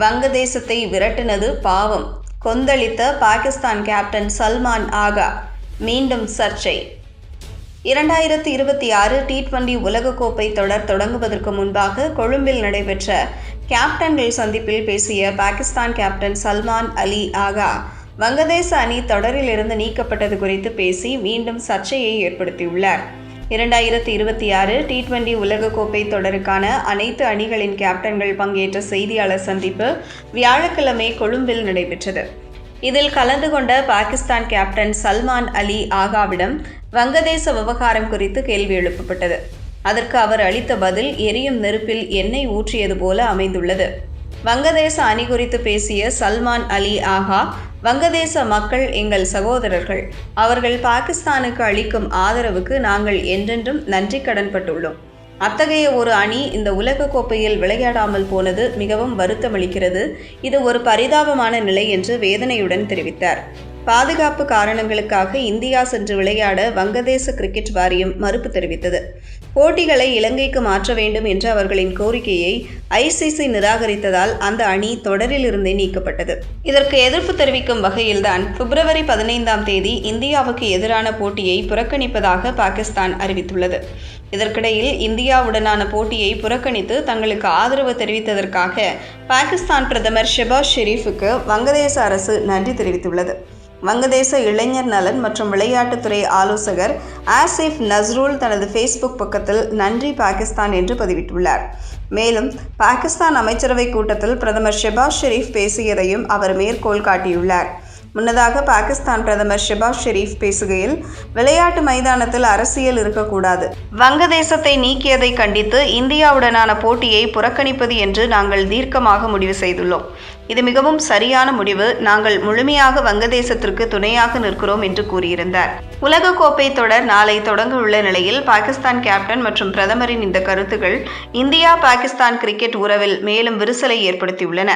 வங்கதேசத்தை விரட்டினது பாவம். கொந்தளித்த பாகிஸ்தான் கேப்டன் சல்மான் ஆகா. மீண்டும் சர்ச்சை. இரண்டாயிரத்தி இருபத்தி ஆறு டி டுவெண்டி உலகக்கோப்பை தொடர் தொடங்குவதற்கு முன்பாக கொழும்பில் நடைபெற்ற கேப்டன்கள் சந்திப்பில் பேசிய பாகிஸ்தான் கேப்டன் சல்மான் அலி ஆகா வங்கதேச அணி தொடரிலிருந்து நீக்கப்பட்டது குறித்து பேசி மீண்டும் சர்ச்சையை ஏற்படுத்தியுள்ளார். இரண்டாயிரத்தி இருபத்தி ஆறு டி டுவெண்டி உலகக்கோப்பை தொடருக்கான அனைத்து அணிகளின் கேப்டன்கள் பங்கேற்ற செய்தியாளர் சந்திப்பு வியாழக்கிழமை கொழும்பில் நடைபெற்றது. இதில் கலந்து கொண்ட பாகிஸ்தான் கேப்டன் சல்மான் அலி ஆகாவிடம் வங்கதேச விவகாரம் குறித்து கேள்வி எழுப்பப்பட்டது. அதற்கு அவர் அளித்த பதில் எரியும் நெருப்பில் எண்ணெய் ஊற்றியது போல அமைந்துள்ளது. வங்கதேச அணி குறித்து பேசிய சல்மான் அலி ஆகா வங்கதேச மக்கள் எங்கள் சகோதரர்கள். அவர்கள் பாகிஸ்தானுக்கு அளிக்கும் ஆதரவுக்கு நாங்கள் என்றென்றும் நன்றி கடன்பட்டுள்ளோம். அத்தகைய ஒரு அணி இந்த உலக கோப்பையில் விளையாடாமல் போனது மிகவும் வருத்தமளிக்கிறது. இது ஒரு பரிதாபமான நிலை என்று வேதனையுடன் தெரிவித்தார். பாதுகாப்பு காரணங்களுக்காக இந்தியா சென்று விளையாட வங்கதேச கிரிக்கெட் வாரியம் மறுப்பு தெரிவித்தது. போட்டிகளை இலங்கைக்கு மாற்ற வேண்டும் என்ற அவர்களின் கோரிக்கையை ஐசிசி நிராகரித்ததால் அந்த அணி தொடரிலிருந்தே நீக்கப்பட்டது. இதற்கு எதிர்ப்பு தெரிவிக்கும் வகையில்தான் பிப்ரவரி பதினைந்தாம் தேதி இந்தியாவுக்கு எதிரான போட்டியை புறக்கணிப்பதாக பாகிஸ்தான் அறிவித்துள்ளது. இதற்கிடையில் இந்தியாவுடனான போட்டியை புறக்கணித்து தங்களுக்கு ஆதரவு தெரிவித்ததற்காக பாகிஸ்தான் பிரதமர் ஷெபாஸ் ஷெரீஃபுக்கு வங்கதேச அரசு நன்றி தெரிவித்துள்ளது. வங்கதேச இளைஞர் நலன் மற்றும் விளையாட்டுத்துறை ஆலோசகர் ஆசிஃப் நஸ்ரூல் தனது ஃபேஸ்புக் பக்கத்தில் நன்றி பாகிஸ்தான் என்று பதிவிட்டுள்ளார். மேலும் பாகிஸ்தான் அமைச்சரவை கூட்டத்தில் பிரதமர் ஷெபாஸ் ஷெரீப் பேசியதையும் அவர் மேற்கோள் காட்டியுள்ளார். முன்னதாக பாகிஸ்தான் பிரதமர் ஷெபாஸ் ஷெரீப் பேசுகையில் விளையாட்டு மைதானத்தில் அரசியல் இருக்கக்கூடாது. வங்கதேசத்தை நீக்கியதை கண்டித்து இந்தியாவுடனான போட்டியை புறக்கணிப்பது என்று நாங்கள் தீர்க்கமாக முடிவு செய்துள்ளோம். இது மிகவும் சரியான முடிவு. நாங்கள் முழுமையாக வங்கதேசத்திற்கு துணையாக நிற்கிறோம் என்று கூறியிருந்தார். உலகக்கோப்பை தொடர் நாளை தொடங்க உள்ள நிலையில் பாகிஸ்தான் கேப்டன் மற்றும் பிரதமரின் இந்த கருத்துக்கள் இந்தியா பாகிஸ்தான் கிரிக்கெட் உறவில் மேலும் விரிசலை ஏற்படுத்தியுள்ளன.